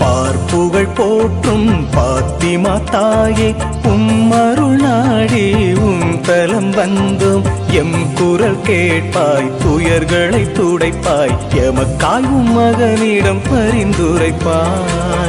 பார்ப்புகழ் போற்றும் பாத்திமா தாயே உம்மருள் நாடி உன் தலம் வந்தும். எம் குரல் கேட்பாய் துயர்களை துடைப்பாய் எமக்காய் உம் மகனிடம் பரிந்துரைப்பாய்